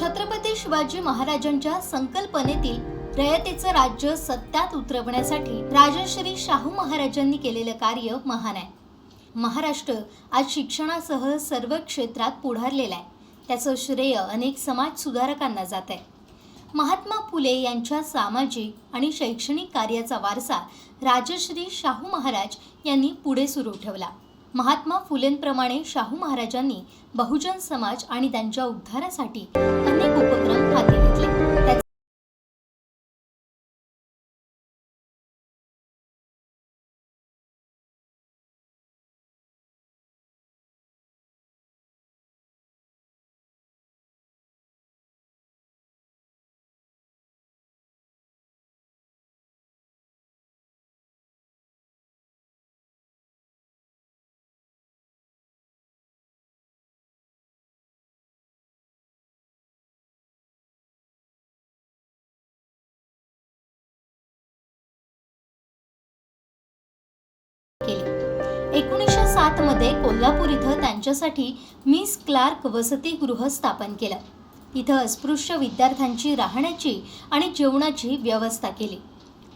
छत्रपती शिवाजी महाराजांच्या संकल्पनेतील रयतेचं राज्य सत्यात उतरवण्यासाठी राजश्री शाहू महाराजांनी केलेलं कार्य महान आहे. महाराष्ट्र आज शिक्षणासह सर्व क्षेत्रात पुढारलेला आहे. त्याचं श्रेय अनेक समाज सुधारकांना जात आहे. महात्मा फुले यांच्या सामाजिक आणि शैक्षणिक कार्याचा वारसा राजश्री शाहू महाराज यांनी पुढे सुरू ठेवला. महात्मा फुलेंप्रमाणे शाहू महाराजांनी बहुजन समाज आणि त्यांच्या उद्धारासाठी अनेक उपक्रम हाती घेतले. केली. एकोणीसशे सात मध्ये कोल्हापूर इथं त्यांच्यासाठी मिस क्लार्क वसतिगृह स्थापन केलं. इथं अस्पृश्य विद्यार्थ्यांची राहण्याची आणि जेवणाची व्यवस्था केली.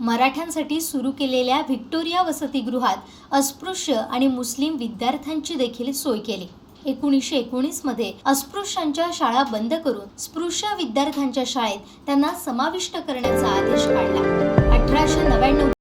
मराठ्यांसाठी सुरू केलेल्या व्हिक्टोरिया वसतिगृहात अस्पृश्य आणि मुस्लिम विद्यार्थ्यांची देखील सोय केली. एकोणीसशे एकोणीसमध्ये अस्पृश्यांच्या शाळा बंद करून स्पृश्य विद्यार्थ्यांच्या शाळेत त्यांना समाविष्ट करण्याचा आदेश काढला. अठराशे नव्याण्णव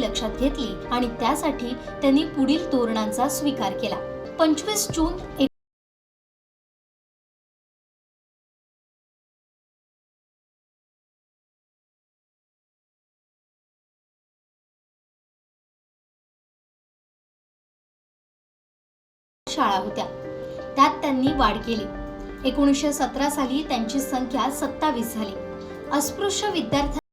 लक्षात घेतली आणि त्यासाठी त्यांनी पुढील धोरणांचा स्वीकार केला. पंचवीस जून शाळा होत्या. त्यात त्यांनी वाढ केली. एकोणीसशे सतरा साली त्यांची संख्या सत्तावीस झाली. अस्पृश्य विद्यार्थ्यांना